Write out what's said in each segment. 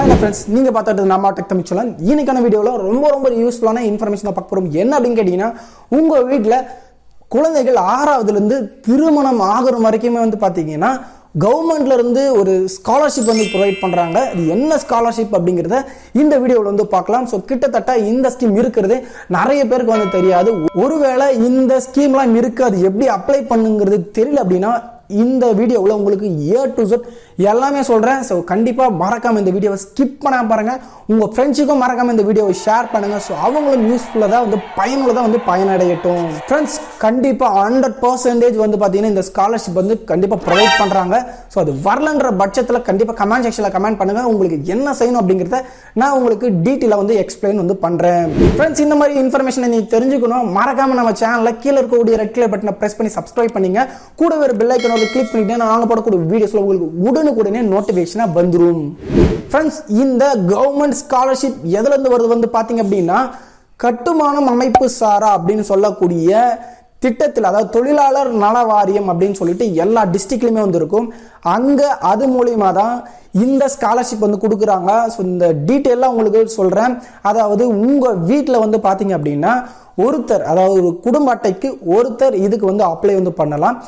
Hi friends நீங்கள் பார்த்துட்டு நம்ம டெக் தமிச்சலாம் இன்னைக்கான வீடியோவில் ரொம்ப ரொம்ப யூஸ்ஃபுல்லான இன்ஃபர்மேஷன் பார்க்க போகிறோம் என்ன அப்படின்னு கேட்டிங்கன்னா உங்கள் வீட்டில் குழந்தைகள் ஆறாவதுலேருந்து திருமணம் ஆகிற வரைக்குமே வந்து பார்த்தீங்கன்னா கவர்மெண்ட்ல இருந்து ஒரு ஸ்காலர்ஷிப் வந்து ப்ரொவைட் பண்ணுறாங்க அது என்ன ஸ்காலர்ஷிப் அப்படிங்கிறத இந்த வீடியோவில் வந்து பார்க்கலாம். ஸோ கிட்டத்தட்ட இந்த ஸ்கீம் இருக்கிறது. நிறைய பேருக்கு வந்து தெரியாது. ஒருவேளை இந்த ஸ்கீம்லாம் இருக்கு. அது எப்படி அப்ளை பண்ணுங்கிறது தெரியல அப்படின்னா இந்த வீடியோவில் உங்களுக்கு ஏ டு ஜெட் எல்லாமே சொல்கிறேன் ஸோ கண்டிப்பாக மறக்காமல் இந்த வீடியோவை ஸ்கிப் பண்ணாம பாருங்கள் உங்கள் ஃப்ரெண்ட்ஸுக்கும் மறக்காமல் இந்த வீடியோவை ஷேர் பண்ணுங்கள் ஸோ அவங்களும் யூஸ்ஃபுல்லாக தான் வந்து பயனுள்ளதாக வந்து பயனடையட்டும். ஃப்ரெண்ட்ஸ் கண்டிப்பாக ஹண்ட்ரட் பர்சன்டேஜ் வந்து பார்த்தீங்கன்னா இந்த ஸ்காலர்ஷிப் வந்து கண்டிப்பாக ப்ரொவைட் பண்ணுறாங்க ஸோ அது வரலன்ற பட்சத்தில் கண்டிப்பாக கமெண்ட் செக்ஷனில் கமெண்ட் பண்ணுங்கள் உங்களுக்கு என்ன செய்யணும் அப்படிங்கிறத நான் உங்களுக்கு டீட்டெயிலாக வந்து எக்ஸ்பிளைன் வந்து பண்ணுறேன் ஃப்ரெண்ட்ஸ் இந்த மாதிரி இன்ஃபர்மேஷனை நீ தெரிஞ்சுக்கணும். மறக்காமல் நம்ம சேனலில் கீழே இருக்கக்கூடிய ரெட் கலர் பட்டனை ப்ரெஸ் பண்ணி சப்ஸ்கிரைப் பண்ணிங்க. கூட ஒரு பெல் ஐக்கன் வந்து கிளிக் பண்ணிட்டு நாங்கள் போடக்கூடிய வீடியோஸில் உங்களுக்கு உடனுக்குடனே நோட்டிஃபிகேஷனாக வந்துடும் ஃப்ரெண்ட்ஸ் இந்த கவர்மெண்ட் ஸ்காலர்ஷிப் எதுலேருந்து வருது வந்து பார்த்தீங்க அப்படின்னா கட்டுமானம் அமைப்பு சாரா அப்படின்னு சொல்லக்கூடிய திட்டத்தில் அதாவது தொழிலாளர் நல வாரியம் அப்படின்னு சொல்லிட்டு எல்லா டிஸ்ட்ரிக்ட்லையுமே வந்து இருக்கும் அங்கே அது மூலியமாக தான் இந்த ஸ்காலர்ஷிப் வந்து கொடுக்குறாங்க. ஸோ இந்த டீட்டெயிலாக உங்களுக்கு சொல்கிறேன் அதாவது உங்கள் வீட்டில் வந்து பார்த்தீங்க அப்படின்னா ஒருத்தர் அதாவது ஒரு குடும்ப அட்டைக்கு ஒருத்தர் இதுக்கு வந்து அப்ளை வந்து பண்ணலாம்.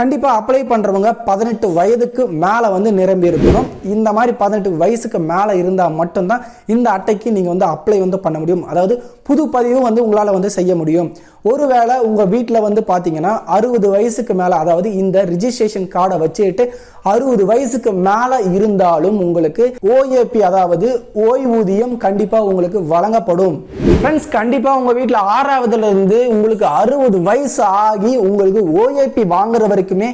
கண்டிப்பாக அப்ளை பண்ணுறவங்க பதினெட்டு வயதுக்கு மேலே வந்து நிரம்பி இருக்கணும். இந்த மாதிரி பதினெட்டு வயசுக்கு மேலே இருந்தால் மட்டும்தான் இந்த அட்டைக்கு நீங்கள் வந்து அப்ளை வந்து பண்ண முடியும். அதாவது புது பதிவும் வந்து உங்களால் வந்து செய்ய முடியும். ஒருவேளை உங்கள் வீட்டில் வந்து பார்த்தீங்கன்னா அறுபது வயசுக்கு மேலே அதாவது இந்த ரிஜிஸ்ட்ரேஷன் கார்டை வச்சுக்கிட்டு அறுபது வயசுக்கு மேலே இருந்தாலும் உங்களுக்கு ஓஏபி அதாவது ஓய்வூதியம் கண்டிப்பாக உங்களுக்கு வழங்கப்படும். ஃப்ரெண்ட்ஸ் கண்டிப்பாக உங்கள் வீட்டில் ஆறாவதுல இருந்து உங்களுக்கு அறுபது வயசு ஆகி உங்களுக்கு ஓஏபி வாங்குற வரைக்குமே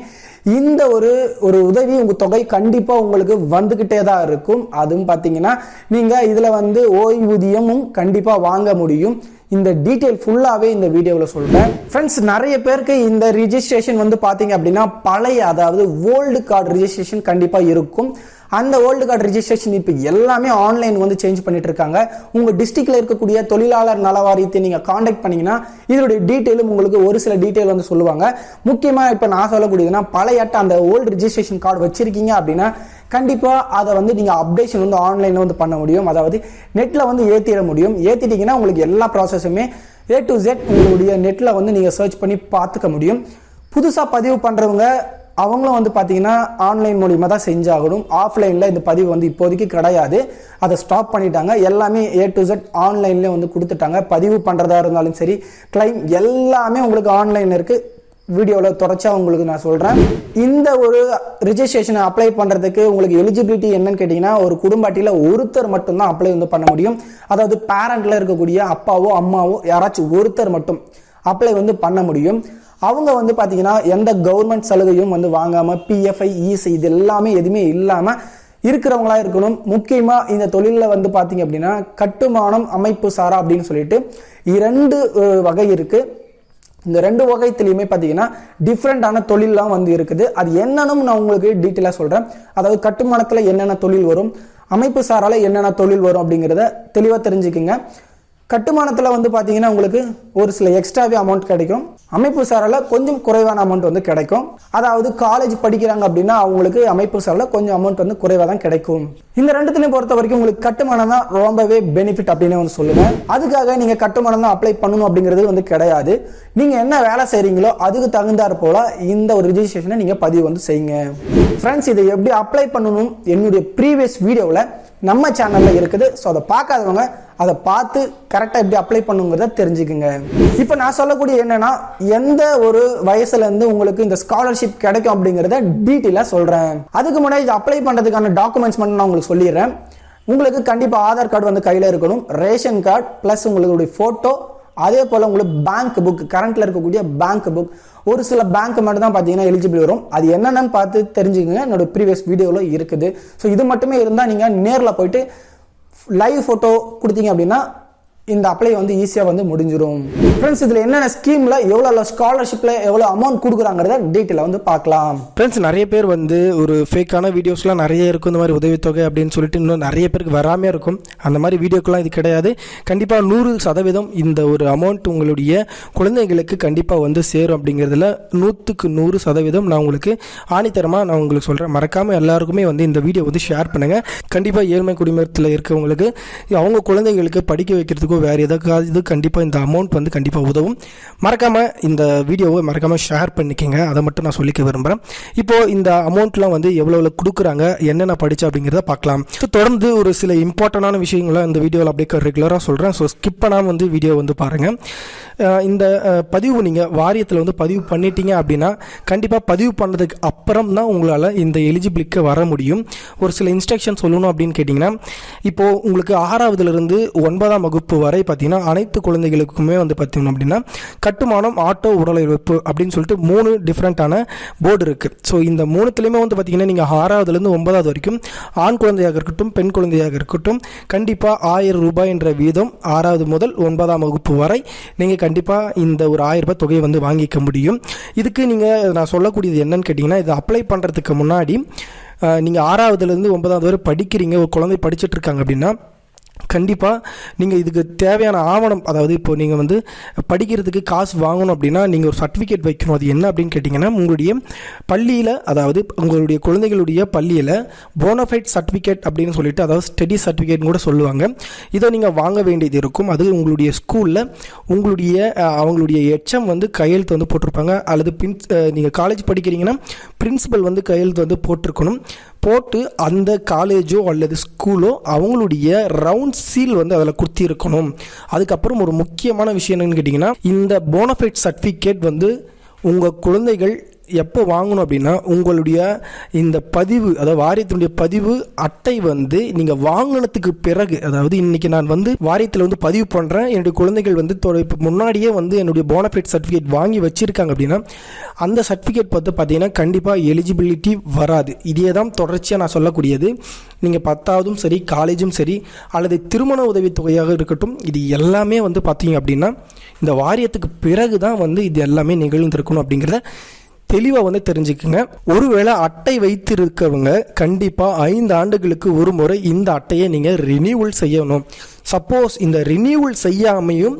இந்த ஒரு ஒரு உதவி உங்க தொகை கண்டிப்பா உங்களுக்கு வந்துகிட்டே தான் இருக்கும். அதுவும் பாத்தீங்கன்னா நீங்க இதுல வந்து ஓய்வூதியமும் கண்டிப்பா வாங்க முடியும். இந்த டீட்டெயில் ஃபுல்லாகவே இந்த வீடியோவில் சொல்கிறேன் ஃப்ரெண்ட்ஸ் நிறைய பேருக்கு இந்த ரிஜிஸ்ட்ரேஷன் வந்து பார்த்தீங்க அப்படின்னா பழைய அதாவது ஓல்டு கார்டு ரிஜிஸ்ட்ரேஷன் கண்டிப்பாக இருக்கும். அந்த ஓல்டு கார்டு ரிஜிஸ்ட்ரேஷன் இப்போ எல்லாமே ஆன்லைன் வந்து சேஞ்ச் பண்ணிட்டு இருக்காங்க உங்கள் டிஸ்ட்ரிக்ட்ல இருக்கக்கூடிய தொழிலாளர் நல வாரியத்தை நீங்கள் காண்டாக்ட் பண்ணீங்கன்னா இதனுடைய டீட்டெயிலும் உங்களுக்கு ஒரு சில டீட்டெயில் வந்து சொல்லுவாங்க. முக்கியமாக இப்போ நான் சொல்லக்கூடியதுன்னா பழைய அட்டை அந்த ஓல்டு ரிஜிஸ்ட்ரேஷன் கார்டு வச்சிருக்கீங்க அப்படின்னா கண்டிப்பாக அதை வந்து நீங்கள் அப்டேஷன் வந்து ஆன்லைனில் வந்து பண்ண முடியும். அதாவது நெட்டில் வந்து ஏற்றிட முடியும். ஏற்றிட்டீங்கன்னா உங்களுக்கு எல்லா ப்ராசஸுமே ஏ டு ஜெட் உங்களுடைய நெட்டில் வந்து நீங்கள் சர்ச் பண்ணி பார்த்துக்க முடியும். புதுசாக பதிவு பண்ணுறவங்க அவங்களும் வந்து பார்த்தீங்கன்னா ஆன்லைன் மூலியமாக தான் செஞ்சாகணும். ஆஃப்லைனில் இந்த பதிவு வந்து இப்போதைக்கு கிடையாது. அதை ஸ்டாப் பண்ணிட்டாங்க. எல்லாமே ஏ டு ஜெட் ஆன்லைன்லேயே வந்து கொடுத்துட்டாங்க. பதிவு பண்ணுறதா இருந்தாலும் சரி கிளைம் எல்லாமே உங்களுக்கு ஆன்லைன் இருக்குது வீடியோவில் தொடர்ச்சா உங்களுக்கு நான் சொல்கிறேன் இந்த ஒரு ரிஜிஸ்ட்ரேஷனை அப்ளை பண்ணுறதுக்கு உங்களுக்கு எலிஜிபிலிட்டி என்னன்னு கேட்டிங்கன்னா ஒரு குடும்ப அட்டையில் ஒருத்தர் மட்டும்தான் அப்ளை வந்து பண்ண முடியும். அதாவது பேரண்ட்டில் இருக்கக்கூடிய அப்பாவோ அம்மாவோ யாராச்சும் ஒருத்தர் மட்டும் அப்ளை வந்து பண்ண முடியும். அவங்க வந்து பார்த்தீங்கன்னா எந்த கவர்மெண்ட் சலுகையும் வந்து வாங்காமல் பிஎஃப்ஐ இசி இது எல்லாமே எதுவுமே இல்லாமல் இருக்கிறவங்களா இருக்கணும். முக்கியமாக இந்த தொழிலில் வந்து பார்த்தீங்க அப்படின்னா கட்டுமானம் அமைப்பு சாரா அப்படின்னு சொல்லிட்டு இரண்டு வகை இருக்குது இந்த ரெண்டு வகைத்துலையுமே பார்த்தீங்கன்னா டிஃப்ரெண்டான தொழிலெலாம் வந்து இருக்குது. அது என்னன்னு நான் உங்களுக்கு டீட்டெயிலாக சொல்கிறேன் அதாவது கட்டுமானத்தில் என்னென்ன தொழில் வரும் அமைப்பு சாரால என்னென்ன தொழில் வரும் அப்படிங்கிறத தெளிவாக தெரிஞ்சுக்கிங்க. கட்டுமானத்தில் வந்து பார்த்தீங்கன்னா உங்களுக்கு ஒரு சில எக்ஸ்ட்ராவே அமௌண்ட் கிடைக்கும். அமைப்பு சாரில் கொஞ்சம் குறைவான அமௌண்ட் வந்து கிடைக்கும். அதாவது காலேஜ் படிக்கிறாங்க அப்படின்னா அவங்களுக்கு அமைப்பு சாரில் கொஞ்சம் அமௌண்ட் வந்து குறைவாக தான் கிடைக்கும். இந்த ரெண்டுத்துலையும் பொறுத்த வரைக்கும் உங்களுக்கு கட்டுமானம் தான் ரொம்பவே பெனிஃபிட் அப்படின்னு வந்து சொல்லுவேன் அதுக்காக நீங்கள் கட்டுமானம் தான் அப்ளை பண்ணணும் அப்படிங்கிறது வந்து கிடையாது. நீங்கள் என்ன வேலை செய்கிறீங்களோ அதுக்கு தகுந்தாற் போல இந்த ஒரு ரிஜிஸ்ட்ரேஷனை நீங்கள் பதிவு வந்து செய்யுங்க. ஃப்ரெண்ட்ஸ் இதை எப்படி அப்ளை பண்ணணும்? என்னுடைய ப்ரீவியஸ் வீடியோவில் நம்ம சேனலில் இருக்குது. ஸோ அதை பார்க்காதவங்க அதை பார்த்து கரெக்டாக எப்படி அப்ளை பண்ணுங்கிறத தெரிஞ்சுக்குங்க. இப்போ நான் சொல்லக்கூடிய என்னன்னா எந்த ஒரு வயசுலேருந்து உங்களுக்கு இந்த ஸ்காலர்ஷிப் கிடைக்கும் அப்படிங்கிறத டீட்டெயிலாக சொல்கிறேன் அதுக்கு முன்னாடி இது அப்ளை பண்ணுறதுக்கான டாக்குமெண்ட்ஸ் மட்டும் நான் உங்களுக்கு சொல்லிடுறேன். உங்களுக்கு கண்டிப்பாக ஆதார் கார்டு வந்து கையில் இருக்கணும். ரேஷன் கார்டு ப்ளஸ் உங்களுடைய ஃபோட்டோ அதே போல் உங்களுக்கு பேங்க் புக் கரண்ட்டில் இருக்கக்கூடிய பேங்க் புக் ஒரு சில பேங்க் மட்டும் தான் பார்த்தீங்கன்னா எலிஜிபிள் வரும். அது என்னென்னு பார்த்து தெரிஞ்சுக்கங்க. என்னோட ப்ரீவியஸ் வீடியோவில் இருக்குது. ஸோ இது மட்டுமே இருந்தால் நீங்கள் நேரில் போயிட்டு லைவ் ஃபோட்டோ கொடுத்தீங்க அப்படின்னா இந்த அப்ளை வந்து ஈஸியாக வந்து முடிஞ்சிடும் ஃப்ரெண்ட்ஸ் இதில் என்னென்ன ஸ்கீமில் எவ்வளோ ஸ்காலர்ஷிப்பில் எவ்வளோ அமௌண்ட் கொடுக்குறாங்கிறத டீட்டெயிலாக வந்து பார்க்கலாம். ஃப்ரெண்ட்ஸ் நிறைய பேர் வந்து ஒரு ஃபேக்கான வீடியோஸ்லாம் நிறைய இருக்கும். இந்த மாதிரி உதவித்தொகை அப்படின்னு சொல்லிட்டு இன்னும் நிறைய பேருக்கு வராமே இருக்கும். அந்த மாதிரி வீடியோக்கெலாம் இது கிடையாது. கண்டிப்பாக நூறு சதவீதம் இந்த ஒரு அமௌண்ட் உங்களுடைய குழந்தைகளுக்கு கண்டிப்பாக வந்து சேரும் அப்படிங்கிறதுல நூற்றுக்கு நூறு சதவீதம் நான் உங்களுக்கு ஆணித்தரமாக நான் உங்களுக்கு சொல்கிறேன் மறக்காமல் எல்லாருக்குமே வந்து இந்த வீடியோ வந்து ஷேர் பண்ணுங்கள் கண்டிப்பாக ஏழ்மை குடிமரத்தில் இருக்கவங்களுக்கு அவங்க குழந்தைகளுக்கு படிக்க வைக்கிறதுக்கு வேறு எதுக்காவது இது கண்டிப்பாக இந்த அமௌண்ட் வந்து கண்டிப்பாக உதவும். மறக்காமல் இந்த வீடியோவை மறக்காமல் ஷேர் பண்ணிக்கோங்க. அதை மட்டும் நான் சொல்லிக்க விரும்புகிறேன் இப்போது இந்த அமௌண்ட்லாம் வந்து எவ்வளோ எவ்வளோ கொடுக்குறாங்க என்னென்ன படிச்சு அப்படிங்கிறத பார்க்கலாம். ஸோ தொடர்ந்து ஒரு சில இம்பார்ட்டண்டான விஷயங்களை இந்த வீடியோவில் அப்படியே ரெகுலராக சொல்கிறேன் ஸோ ஸ்கிப் பண்ணாமல் வந்து வீடியோ வந்து பாருங்கள் இந்த பதிவு நீங்கள் வாரியத்தில் வந்து பதிவு பண்ணிட்டீங்க அப்படின்னா கண்டிப்பாக பதிவு பண்ணதுக்கு அப்புறம் தான் உங்களால் இந்த எலிஜிபிளிக்கு வர முடியும். ஒரு சில இன்ஸ்ட்ரக்ஷன் சொல்லணும் அப்படின்னு கேட்டிங்கன்னா இப்போது உங்களுக்கு ஆறாவதுலேருந்து ஒன்பதாம் வகுப்பு வரை பார்த்தீங்கன்னா அனைத்து குழந்தைகளுக்குமே வந்து பார்த்திங்க அப்படின்னா கட்டுமானம் ஆட்டோ உடலமைப்பு அப்படின்னு சொல்லிட்டு மூணு டிஃப்ரெண்ட்டான போர்டு இருக்குது ஸோ இந்த மூணுத்துலேயுமே வந்து பார்த்தீங்கன்னா நீங்கள் ஆறாவதுலேருந்து ஒன்பதாவது வரைக்கும் ஆண் குழந்தையாக இருக்கட்டும் பெண் குழந்தையாக இருக்கட்டும் கண்டிப்பாக ஆயிரம் ரூபாய் என்ற வீதம் ஆறாவது முதல் ஒன்பதாம் வகுப்பு வரை நீங்கள் கண்டிப்பாக இந்த ஒரு ஆயிரம் ரூபாய் தொகையை வந்து வாங்கிக்க முடியும். இதுக்கு நீங்கள் நான் சொல்லக்கூடியது என்னன்னு கேட்டிங்கன்னா இது அப்ளை பண்ணுறதுக்கு முன்னாடி நீங்கள் ஆறாவதுலேருந்து ஒன்பதாவது வரை படிக்கிறீங்க ஒரு குழந்தை படிச்சுட்டு இருக்காங்க அப்படின்னா கண்டிப்பாக நீங்கள் இதுக்கு தேவையான ஆவணம் அதாவது இப்போ நீங்கள் வந்து படிக்கிறதுக்கு காசு வாங்கணும் அப்படின்னா நீங்கள் ஒரு சர்டிஃபிகேட் வைக்கணும். அது என்ன அப்படின்னு கேட்டிங்கன்னா உங்களுடைய பள்ளியில் அதாவது உங்களுடைய குழந்தைகளுடைய பள்ளியில் போனஃபைட் சர்டிஃபிகேட் அப்படின்னு சொல்லிட்டு அதாவது ஸ்டடி சர்டிஃபிகேட் கூட சொல்லுவாங்க. இதை நீங்கள் வாங்க வேண்டியது இருக்கும். அது உங்களுடைய ஸ்கூலில் உங்களுடைய அவங்களுடைய எச்சம் வந்து கையெழுத்து வந்து போட்டிருப்பாங்க. அல்லது பின் நீங்கள் காலேஜ் படிக்கிறீங்கன்னா பிரின்சிபல் வந்து கையெழுத்து வந்து போட்டிருக்கணும். போட்டு அந்த காலேஜோ அல்லது ஸ்கூலோ அவங்களுடைய ரவுண்ட் சீல் வந்து அதில் குத்திருக்கணும் அதுக்கப்புறம் ஒரு முக்கியமான விஷயம் என்னன்னு கேட்டிங்கன்னா இந்த போனஃபைட் சர்டிஃபிகேட் வந்து உங்கள் குழந்தைகள் எப்போ வாங்கணும் அப்படின்னா உங்களுடைய இந்த பதிவு அதாவது வாரியத்தினுடைய பதிவு அட்டை வந்து நீங்கள் வாங்கினதுக்கு பிறகு அதாவது இன்னைக்கு நான் வந்து வாரியத்தில் வந்து பதிவு பண்ணுறேன் என்னுடைய குழந்தைகள் வந்து தொ- முன்னாடியே வந்து என்னுடைய போனஃபைட் சர்டிஃபிகேட் வாங்கி வச்சுருக்காங்க அப்படின்னா அந்த சர்டிஃபிகேட் பார்த்து பார்த்தீங்கன்னா கண்டிப்பாக எலிஜிபிலிட்டி வராது. இதே தான் தொடர்ச்சியாக நான் சொல்லக்கூடியது. நீங்கள் பத்தாவதும் சரி காலேஜும் சரி அல்லது திருமண உதவித்தொகையாக இருக்கட்டும் இது எல்லாமே வந்து பார்த்தீங்க அப்படின்னா இந்த வாரியத்துக்கு பிறகு தான் வந்து இது எல்லாமே நிகழ்ந்திருக்கணும் அப்படிங்கிறத தெளிவாக வந்து தெரிஞ்சுக்குங்க. ஒருவேளை அட்டை வைத்திருக்கவங்க கண்டிப்பாக ஐந்து ஆண்டுகளுக்கு ஒரு முறை இந்த அட்டையை நீங்கள் ரினியூவல் செய்யணும். சப்போஸ் இந்த ரினியூவல் செய்யாமையும்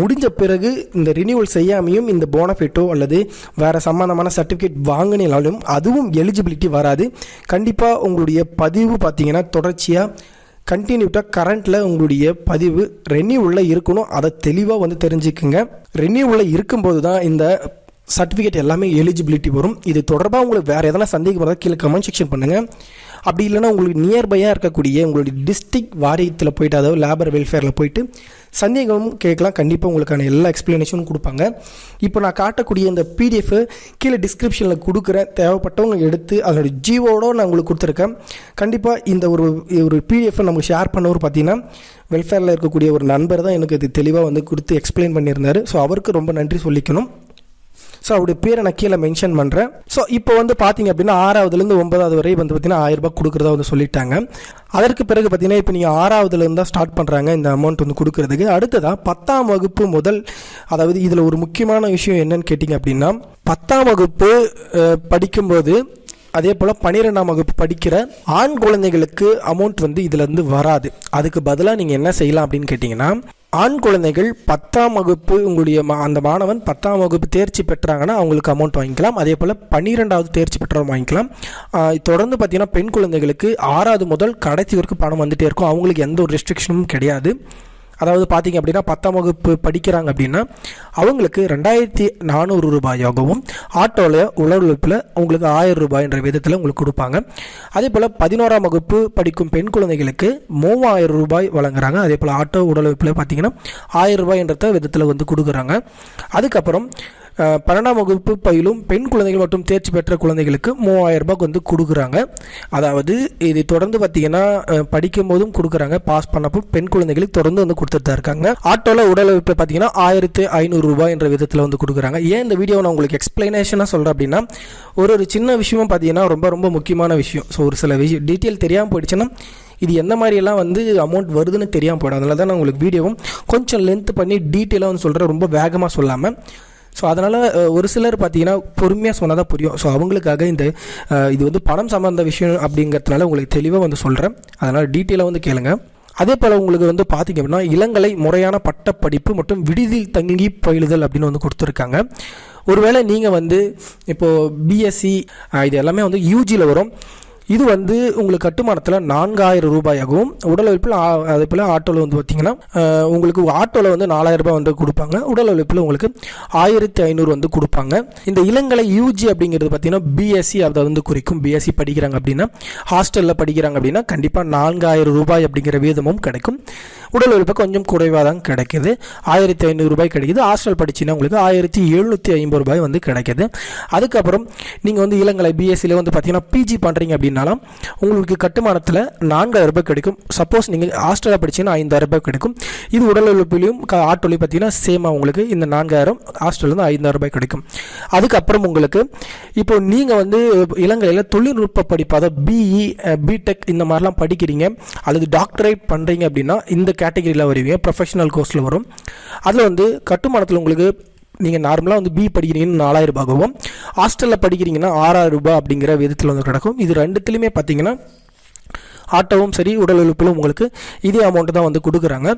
முடிஞ்ச பிறகு இந்த ரினியூவல் செய்யாமையும் இந்த போனஃபிட்டோ அல்லது வேறு சம்மந்தமான சர்டிஃபிகேட் வாங்கினாலும் அதுவும் எலிஜிபிலிட்டி வராது. கண்டிப்பாக உங்களுடைய பதிவு பார்த்தீங்கன்னா தொடர்ச்சியாக கண்டினியூட்டாக கரண்ட்டில் உங்களுடைய பதிவு ரெனியூவில் இருக்கணும். அதை தெளிவாக வந்து தெரிஞ்சுக்குங்க. ரெனியூவில் இருக்கும்போது தான் இந்த சர்டிஃபிகேட் எல்லாமே எலிஜிபிலிட்டி வரும். இது தொடர்பாக உங்களுக்கு வேறு எதனா சந்தேகம் இருந்தால் கீழே கமெண்ட் செக்ஷன் பண்ணுங்கள் அப்படி இல்லைன்னா உங்களுக்கு நியர்பையாக இருக்கக்கூடிய உங்களுடைய டிஸ்ட்ரிக் வாரியத்தில் போயிட்டு அதாவது லேபர் வெல்ஃபேரில் போயிட்டு சந்தேகமும் கேட்கலாம். கண்டிப்பாக உங்களுக்கான எல்லா எக்ஸ்ப்ளனேஷனும் கொடுப்பாங்க. இப்போ நான் காட்டக்கூடிய இந்த பிடிஎஃப் கீழே டிஸ்கிரிப்ஷனில் கொடுக்குறேன். தேவைப்பட்டவங்க எடுத்து அதனுடைய ஜீவோட நான் உங்களுக்கு கொடுத்துருக்கேன். கண்டிப்பாக இந்த ஒரு ஒரு பிடிஎஃப் நமக்கு ஷேர் பண்ணவர் பார்த்தீங்கன்னா வெல்ஃபேரில் இருக்கக்கூடிய ஒரு நண்பர் தான் எனக்கு இது தெளிவாக வந்து கொடுத்து எக்ஸ்பிளைன் பண்ணியிருந்தார். ஸோ அவருக்கு ரொம்ப நன்றி சொல்லிக்கணும். ஸோ அவருடைய பேரை நான் கீழே மென்ஷன் பண்ணுறேன் ஸோ இப்போ வந்து பார்த்தீங்க அப்படின்னா ஆறாவதுலேருந்து ஒன்பதாவது வரை வந்து பார்த்தீங்கன்னா ஆயிரம் ரூபாய் கொடுக்குறதா வந்து சொல்லிட்டாங்க. அதற்கு பிறகு பார்த்தீங்கன்னா இப்போ நீங்கள் ஆறாவதுலேருந்து தான் ஸ்டார்ட் பண்ணுறாங்க இந்த அமௌண்ட் வந்து கொடுக்குறதுக்கு. அடுத்ததாக பத்தாம் வகுப்பு முதல் அதாவது இதில் ஒரு முக்கியமான விஷயம் என்னன்னு கேட்டிங்க அப்படின்னா பத்தாம் வகுப்பு படிக்கும்போது அதே போல் பன்னிரெண்டாம் வகுப்பு படிக்கிற ஆண் குழந்தைகளுக்கு அமௌண்ட் வந்து இதுலேருந்து வராது. அதுக்கு பதிலாக நீங்கள் என்ன செய்யலாம் அப்படின்னு கேட்டிங்கன்னா ஆண் குழந்தைகள் பத்தாம் வகுப்பு உங்களுடைய மா- அந்த மாணவன் பத்தாம் வகுப்பு தேர்ச்சி பெற்றாங்கன்னா அவங்களுக்கு அமௌண்ட் வாங்கிக்கலாம். அதே போல் பன்னிரெண்டாவது தேர்ச்சி பெற்றவங்க வாங்கிக்கலாம். தொடர்ந்து பார்த்தீங்கன்னா பெண் குழந்தைகளுக்கு ஆறாவது முதல் கடைசி வரைக்கும் பணம் வந்துகிட்டே இருக்கும். அவங்களுக்கு எந்த ஒரு ரெஸ்ட்ரிக்ஷனும் கிடையாது. அதாவது பார்த்தீங்க அப்படின்னா பத்தாம் வகுப்பு படிக்கிறாங்க அப்படின்னா அவங்களுக்கு ரெண்டாயிரத்தி நானூறு ரூபாயாகவும் ஆட்டோவில் உழவுப்பில் உங்களுக்கு ஆயிரம் ரூபாய் என்ற விதத்தில் உங்களுக்கு கொடுப்பாங்க. அதே போல் பதினோராம் வகுப்பு படிக்கும் பெண் குழந்தைகளுக்கு மூவாயிரம் ரூபாய் வழங்குறாங்க. அதே போல் ஆட்டோ உடல் உழைப்பில் பார்த்தீங்கன்னா ஆயிரம் ரூபாய் என்ற விதத்தில் வந்து கொடுக்குறாங்க. அதுக்கப்புறம் பன்னெண்டாம் வகுப்பு பயிலும் பெண் குழந்தைகள் மற்றும் தேர்ச்சி பெற்ற குழந்தைகளுக்கு மூவாயிரம் ரூபாய்க்கு வந்து கொடுக்குறாங்க. அதாவது இது தொடர்ந்து பார்த்தீங்கன்னா படிக்கும் போதும் கொடுக்குறாங்க. பாஸ் பண்ணப்போ பெண் குழந்தைகளுக்கு தொடர்ந்து வந்து கொடுத்துட்டு தான் இருக்காங்க. ஆட்டோவில் உடல் உழைப்பு பார்த்தீங்கன்னா ஆயிரத்து ஐநூறு ரூபாய் என்ற விதத்தில் வந்து கொடுக்குறாங்க. ஏன் இந்த வீடியோ நான் உங்களுக்கு எக்ஸ்பிளனேஷனாக சொல்கிறேன் அப்படின்னா ஒரு ஒரு சின்ன விஷயமும் பார்த்தீங்கன்னா ரொம்ப ரொம்ப முக்கியமான விஷயம். ஸோ ஒரு சில விஷயம் டீட்டெயில் தெரியாமல் போயிடுச்சுன்னா இது எந்த மாதிரியெல்லாம் வந்து அமௌண்ட் வருதுன்னு தெரியாமல் போயிடும். அதனால தான் நான் உங்களுக்கு வீடியோவும் கொஞ்சம் லென்த் பண்ணி டீட்டெயிலாக வந்து சொல்கிறேன் ரொம்ப வேகமாக சொல்லாமல் ஸோ அதனால் ஒரு சிலர் பார்த்தீங்கன்னா பொறுமையாக சொன்னால் தான் புரியும். ஸோ அவங்களுக்காக இந்த இது வந்து பணம் சம்மந்த விஷயம் அப்படிங்கிறதுனால உங்களுக்கு தெளிவாக வந்து சொல்கிறேன் அதனால் டீட்டெயிலாக வந்து கேளுங்க. அதே போல் உங்களுக்கு வந்து பார்த்தீங்க அப்படின்னா இளங்கலை முறையான பட்டப்படிப்பு மற்றும் விடுதியில் தங்கி பயிலுதல் அப்படின்னு வந்து கொடுத்துருக்காங்க. ஒருவேளை நீங்கள் வந்து இப்போது பிஎஸ்சி இது எல்லாமே வந்து யூஜியில் வரும். இது வந்து உங்களுக்கு கட்டுமானத்தில் நான்காயிரம் ரூபாயாகவும் உடல் உழைப்பில் அதே போல் ஆட்டோவில் வந்து பார்த்தீங்கன்னா உங்களுக்கு ஆட்டோவில் வந்து நாலாயிரம் ரூபாய் வந்து கொடுப்பாங்க. உடல் உழைப்பில் உங்களுக்கு ஆயிரத்தி ஐநூறு வந்து கொடுப்பாங்க. இந்த இளங்கலை யூஜி அப்படிங்கிறது பார்த்தீங்கன்னா பிஎஸ்சி அதை வந்து குறிக்கும். பிஎஸ்சி படிக்கிறாங்க அப்படின்னா ஹாஸ்டலில் படிக்கிறாங்க அப்படின்னா கண்டிப்பாக நான்காயிரம் ரூபாய் அப்படிங்கிற வீதமும் கிடைக்கும். உடல் உழைப்பு கொஞ்சம் குறைவாக தான் கிடைக்குது. ஆயிரத்தி ஐநூறு ரூபாய் கிடைக்குது. ஹாஸ்டல் படிச்சுன்னா உங்களுக்கு ஆயிரத்தி எழுநூற்றி ஐம்பது ரூபாய் வந்து கிடைக்குது. அதுக்கப்புறம் நீங்கள் வந்து இளங்கலை பிஎஸ்சியில் வந்து பார்த்தீங்கன்னா பிஜி பண்ணுறீங்க அப்படின்னா அப்படின்னாலும் உங்களுக்கு கட்டுமானத்தில் நான்காயிரம் ரூபாய் கிடைக்கும். சப்போஸ் நீங்கள் ஹாஸ்டலில் படிச்சீங்கன்னா ஐந்தாயிரம் ரூபாய் கிடைக்கும். இது உடல் உழைப்பிலையும் ஆட்டோலையும் பார்த்தீங்கன்னா சேமாக உங்களுக்கு இந்த நான்காயிரம் ஹாஸ்டலில் ஐந்தாயிரம் ரூபாய் கிடைக்கும். அதுக்கப்புறம் உங்களுக்கு இப்போ நீங்கள் வந்து இளங்கலையில் தொழில்நுட்ப படிப்பு அதாவது பிஇ பிடெக் இந்த மாதிரிலாம் படிக்கிறீங்க அல்லது டாக்டரேட் பண்ணுறீங்க அப்படின்னா இந்த கேட்டகரியில் வருவீங்க ப்ரொஃபஷனல் கோர்ஸில் வரும். அதில் வந்து கட்டுமானத்தில் உங்களுக்கு நீங்கள் நார்மலாக வந்து பி படிக்கிறீங்கன்னு நாலாயிரம் ரூபாகவும் ஹாஸ்டலில் படிக்கிறீங்கன்னா ஆறாயிரம் ரூபாய் அப்படிங்கிற விதத்தில் வந்து கிடக்கும். இது ரெண்டுத்துலையுமே பார்த்தீங்கன்னா ஆட்டோவும் சரி உடல் உழைப்பிலும் உங்களுக்கு இதே அமௌண்ட்டு தான் வந்து கொடுக்குறாங்க.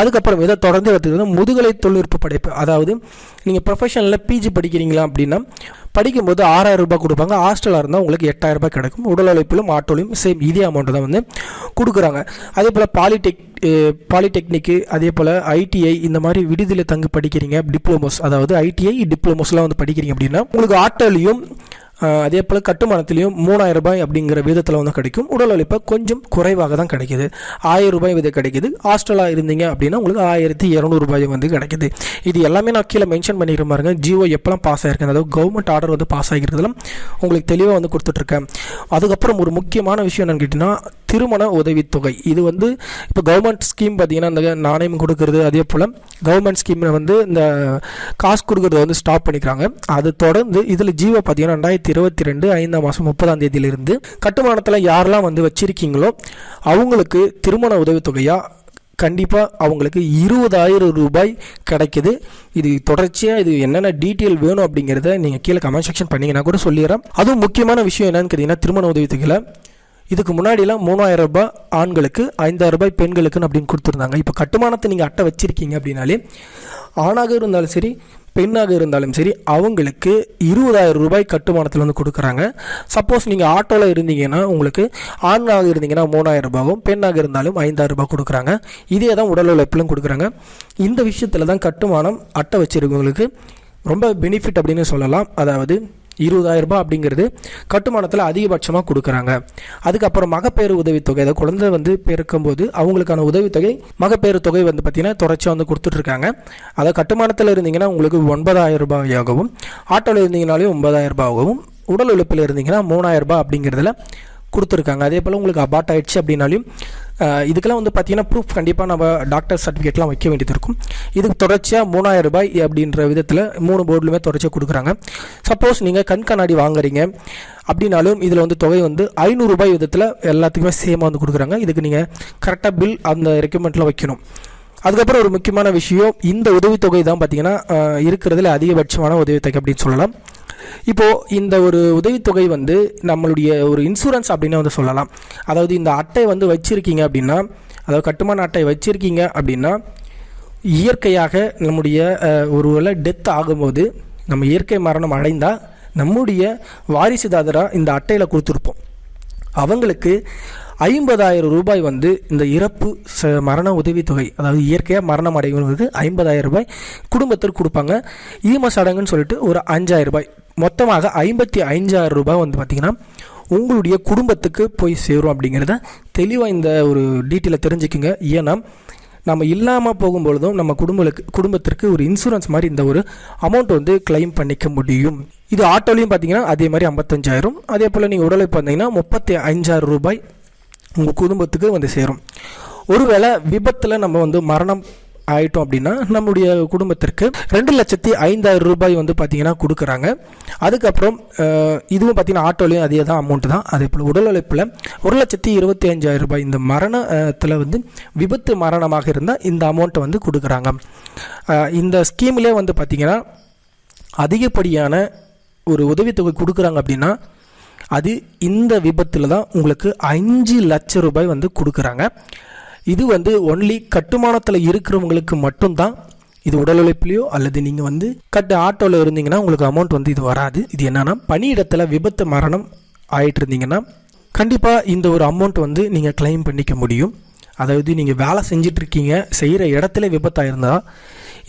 அதுக்கப்புறம் இதை தொடர்ந்து எடுத்துக்கிறது முதுகலை தொழில்நுட்ப படைப்பு. அதாவது நீங்கள் ப்ரொஃபஷனலில் பிஜி படிக்கிறீங்களா அப்படின்னா படிக்கும்போது ஆறாயிரம் ரூபாய் கொடுப்பாங்க. ஹாஸ்டலாக இருந்தால் உங்களுக்கு எட்டாயிரம் ரூபாய் கிடைக்கும். உடல் உழைப்பிலும் ஆட்டோலையும் சேம் இதே அமௌண்ட்டு தான் வந்து கொடுக்குறாங்க. அதே போல் பாலிடெக் பாலிடெக்னிக்கு அதே போல் ஐடிஐ இந்த மாதிரி விடுதியில் தங்கி படிக்கிறீங்க டிப்ளமோஸ் அதாவது ஐடிஐ டிப்ளமோஸ்லாம் வந்து படிக்கிறீங்க அப்படின்னா உங்களுக்கு ஆட்டோலையும் அதே போல் கட்டுமானத்திலையும் மூணாயிரம் ரூபாய் அப்படிங்கிற விதத்தில் வந்து கிடைக்கும். உடல் உழைப்பை கொஞ்சம் குறைவாக தான் கிடைக்குது. ஆயிரம் ரூபாய் விதை கிடைக்குது. ஹாஸ்டலாக இருந்தீங்க அப்படின்னா உங்களுக்கு ஆயிரத்தி இரநூறுபாய் வந்து கிடைக்குது. இது எல்லாமே நான் கீழே மென்ஷன் பண்ணிக்கிற பாருங்க. ஜியோ எப்போலாம் பாஸ் ஆகிருக்கு அதாவது கவர்மெண்ட் ஆர்டர் வந்து பாஸ் ஆகிருக்கிறதுலாம் உங்களுக்கு தெளிவாக வந்து கொடுத்துட்ருக்கேன். அதுக்கப்புறம் ஒரு முக்கியமான விஷயம் என்னன்னு கேட்டிங்கன்னா திருமண உதவித்தொகை. இது வந்து இப்போ கவர்மெண்ட் ஸ்கீம் பார்த்தீங்கன்னா இந்த நாணயம் கொடுக்கறது அதே போல் கவர்மெண்ட் ஸ்கீமில் வந்து இந்த காசு கொடுக்கறத வந்து ஸ்டாப் பண்ணிக்கிறாங்க. அது தொடர்ந்து இதில் ஜீவோ பார்த்தீங்கன்னா ரெண்டாயிரத்தி இருபத்தி ரெண்டு ஐந்தாம் மாதம் முப்பதாம் தேதியிலிருந்து கட்டுமானத்தில் யாரெல்லாம் வந்து வச்சுருக்கீங்களோ அவங்களுக்கு திருமண உதவித்தொகையாக கண்டிப்பாக அவங்களுக்கு இருபதாயிரம் ரூபாய் கிடைக்குது. இது தொடர்ச்சியாக இது என்னென்ன டீட்டெயில் வேணும் அப்படிங்கிறத நீங்கள் கீழே கமெண்ட் செக்ஷன் பண்ணீங்கன்னா கூட சொல்லிடுறேன். அதுவும் முக்கியமான விஷயம் என்னன்னு கேட்டிங்கன்னா திருமண உதவித்தொகையில் இதுக்கு முன்னாடிலாம் மூணாயிரம் ரூபாய் ஆண்களுக்கு ஐந்தாயிரம் ரூபாய் பெண்களுக்குன்னு அப்படின்னு கொடுத்துருந்தாங்க. இப்போ கட்டுமானத்தை நீங்கள் அட்டை வச்சுருக்கீங்க அப்படின்னாலே ஆணாக இருந்தாலும் சரி பெண்ணாக இருந்தாலும் சரி அவங்களுக்கு இருபதாயிரம் ரூபாய் கட்டுமானத்தில் வந்து கொடுக்குறாங்க. சப்போஸ் நீங்கள் ஆட்டோவில் இருந்தீங்கன்னா உங்களுக்கு ஆணாக இருந்தீங்கன்னா மூணாயிரம் ரூபாயும் பெண்ணாக இருந்தாலும் ஐந்தாயிரம் ரூபாய் கொடுக்குறாங்க. இதே தான் உடல் உழைப்பிலும் கொடுக்குறாங்க. இந்த விஷயத்தில் தான் கட்டுமானம் அட்டை வச்சிருக்கவங்களுக்கு ரொம்ப பெனிஃபிட் அப்படின்னு சொல்லலாம். அதாவது இருபதாயிரம் ரூபாய் அப்படிங்கிறது கட்டுமானத்தில் அதிகபட்சமாக கொடுக்குறாங்க. அதுக்கப்புறம் மகப்பேறு உதவித்தொகை அதாவது குழந்தை வந்து பிறக்கும்போது அவங்களுக்கான உதவித்தொகை மகப்பேறு தொகை வந்து பார்த்திங்கன்னா தொடர்ச்சியாக வந்து கொடுத்துட்ருக்காங்க அதாவது கட்டுமானத்தில் இருந்தீங்கன்னா உங்களுக்கு ஒன்பதாயிரம் ரூபாயாகவும் ஆட்டோவில் இருந்தீங்கனாலே ஒன்பதாயிரம் ரூபாயாகவும் உடல் உழைப்பில் இருந்தீங்கன்னா மூணாயிரம் ரூபாய் அப்படிங்கிறதுல கொடுத்துருக்காங்க. அதே போல் உங்களுக்கு அபார்ட் ஆகிடுச்சு அப்படின்னாலும் இதுக்கெல்லாம் வந்து பார்த்தீங்கன்னா ப்ரூஃப் கண்டிப்பாக நம்ம டாக்டர் சர்டிஃபிகேட்லாம் வைக்க வேண்டியது இருக்கும். இதுக்கு தொடர்ச்சியாக மூணாயிரம் ரூபாய் அப்படின்ற விதத்தில் மூணு போர்டுலுமே தொடர்ச்சியாக கொடுக்குறாங்க. சப்போஸ் நீங்கள் கண் கண்ணாடி வாங்குறீங்க அப்படின்னாலும் இதில் வந்து தொகை வந்து ஐநூறுரூபாய் விதத்தில் எல்லாத்துக்குமே சேமாக வந்து கொடுக்குறாங்க. இதுக்கு நீங்கள் கரெக்டாக பில் அந்த ரெக்யூமெண்ட்டில் வைக்கணும். அதுக்கப்புறம் ஒரு முக்கியமான விஷயம் இந்த உதவித்தொகை தான் பார்த்தீங்கன்னா இருக்கிறதுல அதிகபட்சமான உதவித்தொகை அப்படின்னு சொல்லலாம். இப்போது இந்த ஒரு உதவித்தொகை வந்து நம்மளுடைய ஒரு இன்சூரன்ஸ் அப்படின்னு வந்து சொல்லலாம். அதாவது இந்த அட்டை வந்து வச்சுருக்கீங்க அப்படின்னா அதாவது கட்டுமான அட்டை வச்சுருக்கீங்க அப்படின்னா இயற்கையாக நம்முடைய ஒரு டெத் ஆகும்போது நம்ம இயற்கை மரணம் அடைந்தால் நம்முடைய வாரிசுதாரராக இந்த அட்டையில் கொடுத்துருப்போம். அவங்களுக்கு ஐம்பதாயிரம் ரூபாய் வந்து இந்த இறப்பு ச மரண உதவித்தொகை அதாவது இயற்கையாக மரணம் அடைவங்களுக்கு ஐம்பதாயிரம் ரூபாய் குடும்பத்திற்கு கொடுப்பாங்க. ஈம சடங்குன்னு சொல்லிட்டு ஒரு அஞ்சாயிரம் ரூபாய் மொத்தமாக ஐம்பத்தி ஐந்தாயிரம் ரூபாய் வந்து பார்த்திங்கன்னா உங்களுடைய குடும்பத்துக்கு போய் சேரும் அப்படிங்கிறத தெளிவாக இந்த ஒரு டீட்டெயிலை தெரிஞ்சுக்குங்க. ஏன்னா நம்ம இல்லாமல் போகும்பொழுதும் நம்ம குடும்பங்களுக்கு குடும்பத்திற்கு ஒரு இன்சூரன்ஸ் மாதிரி இந்த ஒரு அமௌண்ட் வந்து கிளைம் பண்ணிக்க முடியும். இது ஆட்டோலையும் பார்த்தீங்கன்னா அதே மாதிரி ஐம்பத்தஞ்சாயிரம் அதே போல் நீங்கள் உடலை பார்த்தீங்கன்னா முப்பத்தி அஞ்சாயிரம் ரூபாய் உங்கள் குடும்பத்துக்கு வந்து சேரும். ஒருவேளை விபத்தில் நம்ம வந்து மரணம் ஆயிட்டோம் அப்படின்னா நம்முடைய குடும்பத்திற்கு ரெண்டு லட்சத்தி ஐந்தாயிரம் ரூபாய் வந்து பார்த்தீங்கன்னா கொடுக்குறாங்க. அதுக்கப்புறம் இதுவும் பார்த்தீங்கன்னா ஆட்டோலையும் அதே தான் அமௌண்ட் தான். அதே போல் உடல் உழைப்பில் ஒரு லட்சத்தி இருபத்தி அஞ்சாயிரம் ரூபாய் இந்த மரணத்தில் வந்து விபத்து மரணமாக இருந்தால் இந்த அமௌண்ட்டை வந்து கொடுக்குறாங்க. இந்த ஸ்கீம்லேயே வந்து பார்த்திங்கன்னா அதிகப்படியான ஒரு உதவித்தொகை கொடுக்குறாங்க அப்படின்னா அது இந்த விபத்தில் தான் உங்களுக்கு அஞ்சு லட்சம் ரூபாய் வந்து கொடுக்குறாங்க. இது வந்து ஒன்லி கட்டுமானத்தில் இருக்கிறவங்களுக்கு மட்டும்தான் இது உடல் உழைப்புலையோ அல்லது நீங்கள் வந்து கட்டு ஆட்டோவில் இருந்தீங்கன்னா உங்களுக்கு அமௌண்ட் வந்து இது வராது. இது என்னன்னா பணியிடத்தில் விபத்து மரணம் ஆயிட்டு இருந்தீங்கன்னா கண்டிப்பாக இந்த ஒரு அமௌண்ட் வந்து நீங்கள் கிளைம் பண்ணிக்க முடியும். அதாவது நீங்கள் வேலை செஞ்சுட்டு இருக்கீங்க செய்கிற இடத்துல விபத்தாக இருந்தால்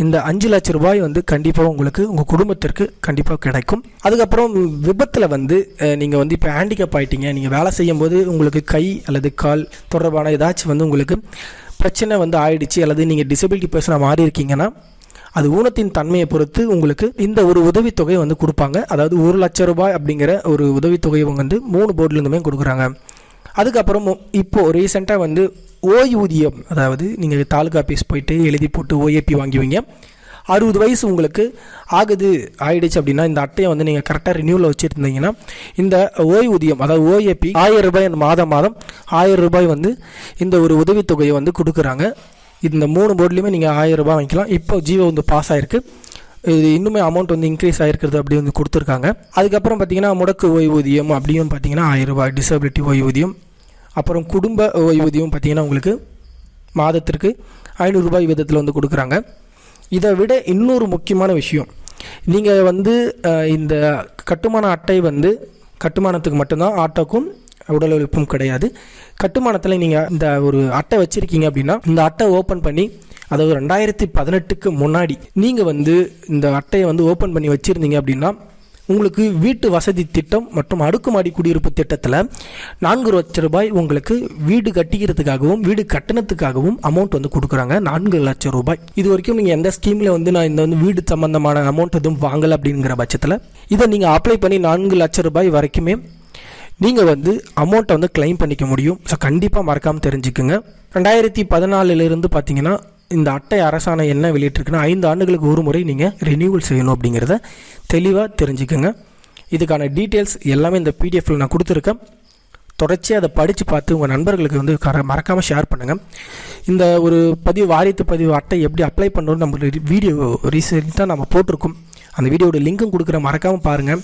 இந்த அஞ்சு லட்ச ரூபாய் வந்து கண்டிப்பாக உங்களுக்கு உங்கள் குடும்பத்திற்கு கண்டிப்பாக கிடைக்கும். அதுக்கப்புறம் விபத்தில் வந்து நீங்கள் வந்து இப்போ ஹேண்டிகேப் ஆகிட்டீங்க நீங்கள் வேலை செய்யும்போது உங்களுக்கு கை அல்லது கால் தொடர்பான ஏதாச்சும் வந்து உங்களுக்கு பிரச்சனை வந்து ஆயிடுச்சு அல்லது நீங்கள் டிசபிலிட்டி பர்சனாக மாறி இருக்கீங்கன்னா அது ஊனத்தின் தன்மையை பொறுத்து உங்களுக்கு இந்த ஒரு உதவித்தொகை வந்து கொடுப்பாங்க. அதாவது ஒரு லட்ச ரூபாய் அப்படிங்கிற ஒரு உதவித்தொகையை வந்து மூணு போர்ட்லேருந்துமே கொடுக்குறாங்க. அதுக்கப்புறம் இப்போது ரீசெண்டாக வந்து ஓய்வூதியம் அதாவது நீங்கள் தாலுகா ஆஃபீஸ் போயிட்டு எழுதி போட்டு ஓஏபி வாங்குவீங்க. அறுபது வயசு உங்களுக்கு ஆகுது ஆயிடுச்சு அப்படின்னா இந்த அட்டையை வந்து நீங்கள் கரெக்டாக ரினியூவில் வச்சுருந்தீங்கன்னா இந்த ஓய்வூதியம் அதாவது ஓஏபி ஆயிரம் ரூபாய் அந்த மாதம் மாதம் ஆயிரம் ரூபாய் வந்து இந்த ஒரு உதவித்தொகையை வந்து கொடுக்குறாங்க. இந்த மூணு போர்ட்லேயுமே நீங்கள் ஆயிரம் ரூபாய் வாங்கிக்கலாம். இப்போ ஜியோ வந்து பாஸ் ஆகிருக்கு இது இன்னுமே அமௌண்ட் வந்து இன்க்ரீஸ் ஆகிருக்கிறது அப்படி வந்து கொடுத்துருக்காங்க. அதுக்கப்புறம் பார்த்தீங்கன்னா முடக்கு ஓய்வூதியம் அப்படின்னு பார்த்தீங்கன்னா ஆயிரம் ரூபாய் டிசபிலிட்டி ஓய்வூதியம் அப்புறம் குடும்ப ஓய்வூதியம் பார்த்தீங்கன்னா உங்களுக்கு மாதத்திற்கு ஐநூறுரூபாய் விதத்தில் வந்து கொடுக்குறாங்க. இதை விட இன்னொரு முக்கியமான விஷயம் நீங்கள் வந்து இந்த கட்டுமான அட்டை வந்து கட்டுமானத்துக்கு மட்டும்தான் ஆட்டோக்கும் உடல் உழைப்பும் கிடையாது. கட்டுமானத்தில் நீங்கள் இந்த ஒரு அட்டை வச்சுருக்கீங்க அப்படின்னா இந்த அட்டை ஓப்பன் பண்ணி அதாவது ரெண்டாயிரத்தி பதினெட்டுக்கு முன்னாடி நீங்கள் வந்து இந்த அட்டையை வந்து ஓப்பன் பண்ணி வச்சுருந்தீங்க அப்படின்னா உங்களுக்கு வீட்டு வசதி திட்டம் மற்றும் அடுக்குமாடி குடியிருப்பு திட்டத்தில் நான்கு லட்சம் ரூபாய் உங்களுக்கு வீடு கட்டிக்கிறதுக்காகவும் வீடு கட்டணத்துக்காகவும் அமௌண்ட் வந்து கொடுக்குறாங்க. நான்கு லட்சம் ரூபாய். இது வரைக்கும் நீங்கள் எந்த ஸ்கீமில் வந்து நான் இந்த வந்து வீடு சம்பந்தமான அமௌண்ட் எதுவும் வாங்கலை அப்படிங்கிற பட்சத்தில் இதை நீங்கள் அப்ளை பண்ணி நான்கு லட்சம் ரூபாய் வரைக்குமே நீங்கள் வந்து அமௌண்ட்டை வந்து கிளைம் பண்ணிக்க முடியும். ஸோ கண்டிப்பாக மறக்காமல் தெரிஞ்சுக்குங்க. ரெண்டாயிரத்தி பதினாலுலேருந்து பார்த்தீங்கன்னா இந்த அட்டை அரசாணை என்ன வெளியிட்டிருக்குன்னா ஐந்து ஆண்டுகளுக்கு ஒரு முறை நீங்கள் ரெனியூவல் செய்யணும் அப்படிங்கிறத தெளிவாக தெரிஞ்சுக்கோங்க. இதுக்கான டீட்டெயில்ஸ் எல்லாமே இந்த பிடிஎஃப்பில் நான் கொடுத்துருக்கேன். தொடர்ச்சியாக அதை படித்து பார்த்து உங்கள் நண்பர்களுக்கு வந்து கர மறக்காமல் ஷேர் பண்ணுங்கள் இந்த ஒரு பதிவு வாரியத்து பதிவு அட்டை எப்படி அப்ளை பண்ணணும்னு நம்ம வீடியோ ரீசெண்டாக நம்ம போட்டிருக்கோம். அந்த வீடியோட லிங்க்கும் கொடுக்குற மறக்காமல் பாருங்கள்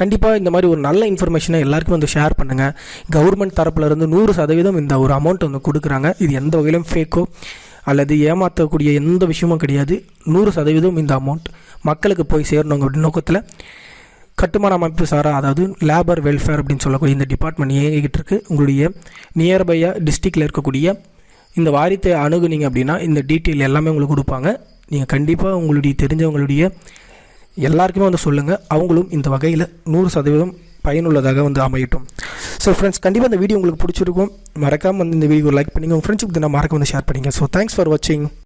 கண்டிப்பாக இந்த மாதிரி ஒரு நல்ல இன்ஃபர்மேஷனை எல்லாருக்கும் வந்து ஷேர் பண்ணுங்கள் கவர்மெண்ட் தரப்புலேருந்து நூறு சதவீதம் இந்த ஒரு அமௌண்ட் வந்து கொடுக்குறாங்க. இது எந்த வகையிலும் ஃபேக்கோ அல்லது ஏமாற்றக்கூடிய எந்த விஷயமும் கிடையாது. நூறு சதவீதம் இந்த அமௌண்ட் மக்களுக்கு போய் சேரணுங்க அப்படின்னு நோக்கத்தில் கட்டுமான அமைப்பு சாரா அதாவது லேபர் வெல்ஃபேர் அப்படின்னு சொல்லக்கூடிய இந்த டிபார்ட்மெண்ட் இயங்கிக்கிட்டு இருக்கு. உங்களுடைய நியர்பையாக டிஸ்ட்ரிக்டில் இருக்கக்கூடிய இந்த வாரியத்தை அணுகுனீங்க அப்படின்னா இந்த டீட்டெயில் எல்லாமே உங்களுக்கு கொடுப்பாங்க. நீங்கள் கண்டிப்பாக உங்களுடைய தெரிஞ்சவங்களுடைய எல்லாருக்குமே வந்து சொல்லுங்கள் அவங்களும் இந்த வகையில் நூறு சதவீதம் பயனுள்ளதாக வந்து அமையட்டும். ஸோ ஃப்ரெண்ட்ஸ் கண்டிப்பாக இந்த வீடியோ உங்களுக்கு பிடிச்சிருக்கும். மறக்காமல் வந்து இந்த வீடியோ லைக் பண்ணுங்கள் உங்கள் ஃப்ரெண்ட்ஸுக்கு நான் மறக்க வந்து ஷேர் பண்ணிங்க ஸோ தேங்க்ஸ் ஃபார் வாட்சிங்